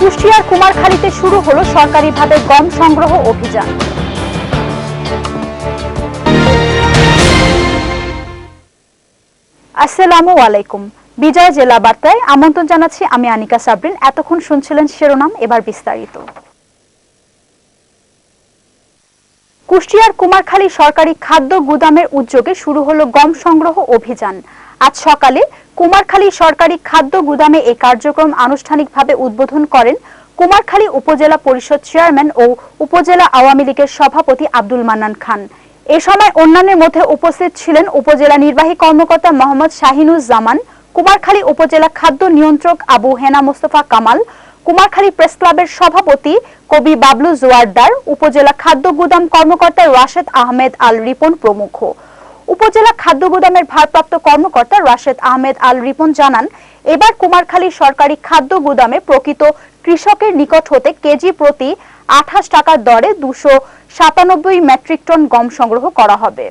কুষ্টিয়ার কুমারখালীতে শুরু হলো সরকারিভাবে গম সংগ্রহ অভিযান। আসসালামু আলাইকুম। বিজয় জেলা বার্তায় আমন্ত্রণ জানাচ্ছি আমি আনিকা সাবরিন। এতক্ষণ শুনছিলেন শিরোনাম, এবার বিস্তারিত। কুষ্টিয়ার কুমারখালী সরকারি খাদ্য গুদামের উদ্যোগে শুরু হলো গম সংগ্রহ অভিযান। আজ সকালে কুমারখালী সরকারি খাদ্য গুদামে এই কার্যক্রম আনুষ্ঠানিকভাবে উদ্বোধন করেন কুমারখালী উপজেলা পরিষদ চেয়ারম্যান ও উপজেলা আওয়ামী লীগের সভাপতি আব্দুল মান্নান খান। এ সময় অন্যান্যের মধ্যে উপস্থিত ছিলেন উপজেলা নির্বাহী কর্মকর্তা মোহাম্মদ শাহিনুজ্জামান, কুমারখালী উপজেলা খাদ্য নিয়ন্ত্রক আবু হেনা মোস্তফা কামাল কুমারখালী প্রেস ক্লাবের সভাপতি কবি বাবলু জোয়ারদার, উপজেলা খাদ্য গুদাম কর্মকর্তা রাশেদ আহমেদ আল রিপন প্রমুখ। উপজেলা খাদ্য গুদামের ভারপ্রাপ্ত কর্মকর্তা রাশেদ আহমেদ আল রিপন জানান, এবার কুমারখালী সরকারি খাদ্য গুদামে প্রকৃত কৃষকের নিকট হতে কেজি প্রতি আঠাশ টাকার দরে দুশো সাতানব্বই মেট্রিক টন গম সংগ্রহ করা হবে।